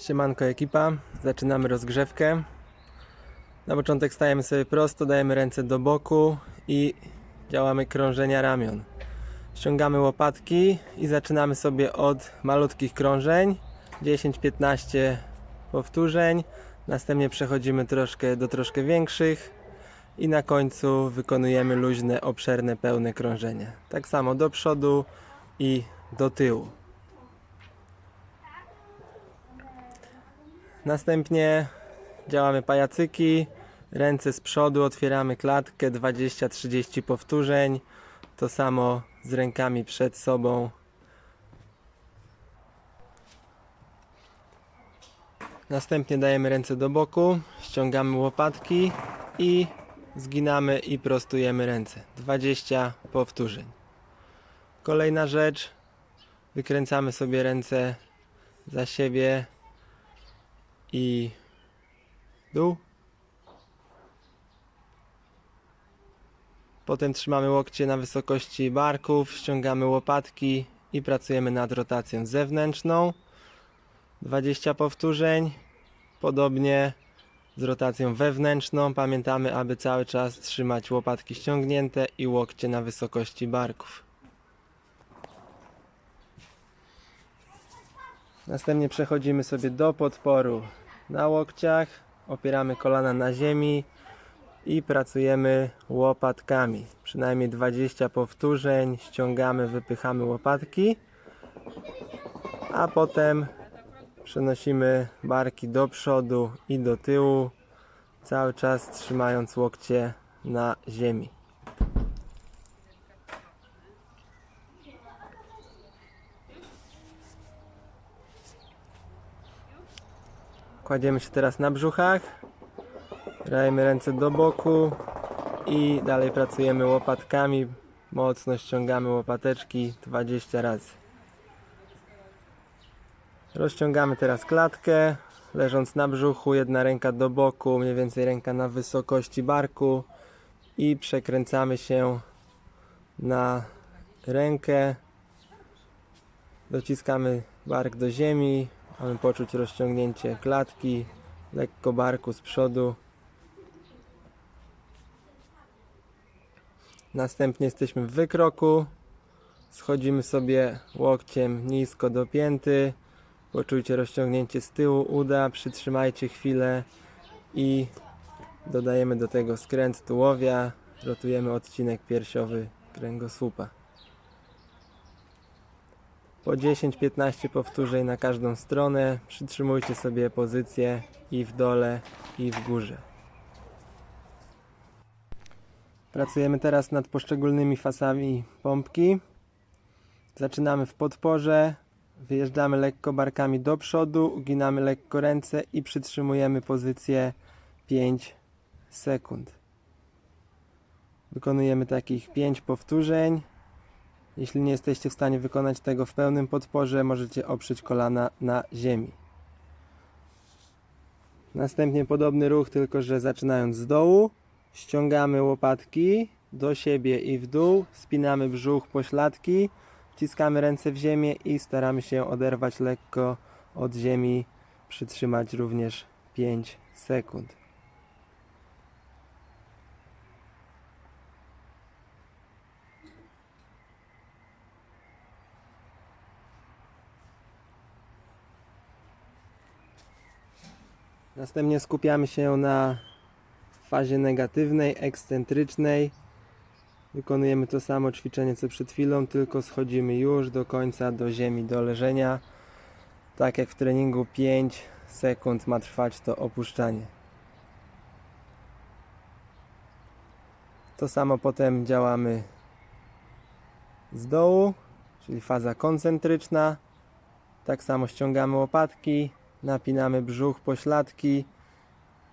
Siemanko ekipa, zaczynamy rozgrzewkę. Na początek stajemy sobie prosto, dajemy ręce do boku i działamy krążenia ramion. Ściągamy łopatki i zaczynamy sobie od malutkich krążeń, 10-15 powtórzeń. Następnie przechodzimy troszkę do troszkę większych i na końcu wykonujemy luźne, obszerne, pełne krążenie. Tak samo do przodu i do tyłu. Następnie działamy pajacyki, ręce z przodu, otwieramy klatkę, 20-30 powtórzeń. To samo z rękami przed sobą. Następnie dajemy ręce do boku, ściągamy łopatki i zginamy i prostujemy ręce. 20 powtórzeń. Kolejna rzecz, wykręcamy sobie ręce za siebie i dół. Potem trzymamy łokcie na wysokości barków, ściągamy łopatki i pracujemy nad rotacją zewnętrzną. 20 powtórzeń. Podobnie z rotacją wewnętrzną. Pamiętamy, aby cały czas trzymać łopatki ściągnięte i łokcie na wysokości barków. Następnie przechodzimy sobie do podporu na łokciach, opieramy kolana na ziemi i pracujemy łopatkami. Przynajmniej 20 powtórzeń, ściągamy, wypychamy łopatki, a potem przenosimy barki do przodu i do tyłu, cały czas trzymając łokcie na ziemi. Kładziemy się teraz na brzuchach. Dajemy ręce do boku i dalej pracujemy łopatkami. Mocno ściągamy łopateczki 20 razy. Rozciągamy teraz klatkę, leżąc na brzuchu, jedna ręka do boku, mniej więcej ręka na wysokości barku i przekręcamy się na rękę. Dociskamy bark do ziemi, mamy poczuć rozciągnięcie klatki, lekko barku z przodu. Następnie jesteśmy w wykroku. Schodzimy sobie łokciem nisko do pięty. Poczujcie rozciągnięcie z tyłu uda, przytrzymajcie chwilę i dodajemy do tego skręt tułowia. Rotujemy odcinek piersiowy kręgosłupa. Po 10-15 powtórzeń na każdą stronę. Przytrzymujcie sobie pozycję i w dole, i w górze. Pracujemy teraz nad poszczególnymi fasami pompki. Zaczynamy w podporze. Wyjeżdżamy lekko barkami do przodu, uginamy lekko ręce i przytrzymujemy pozycję 5 sekund. Wykonujemy takich 5 powtórzeń. Jeśli nie jesteście w stanie wykonać tego w pełnym podporze, możecie oprzeć kolana na ziemi. Następnie podobny ruch, tylko że zaczynając z dołu, ściągamy łopatki do siebie i w dół, spinamy brzuch, pośladki, wciskamy ręce w ziemię i staramy się oderwać lekko od ziemi, przytrzymać również 5 sekund. Następnie skupiamy się na fazie negatywnej, ekscentrycznej. Wykonujemy to samo ćwiczenie co przed chwilą, tylko schodzimy już do końca, do ziemi, do leżenia. Tak jak w treningu 5 sekund ma trwać to opuszczanie. To samo potem działamy z dołu, czyli faza koncentryczna. Tak samo ściągamy łopatki, napinamy brzuch, pośladki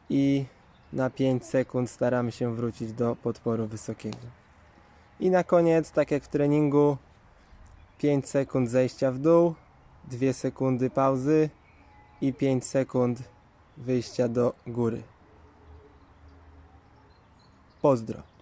i na 5 sekund staramy się wrócić do podporu wysokiego. I na koniec, tak jak w treningu, 5 sekund zejścia w dół, 2 sekundy pauzy i 5 sekund wyjścia do góry. Pozdro.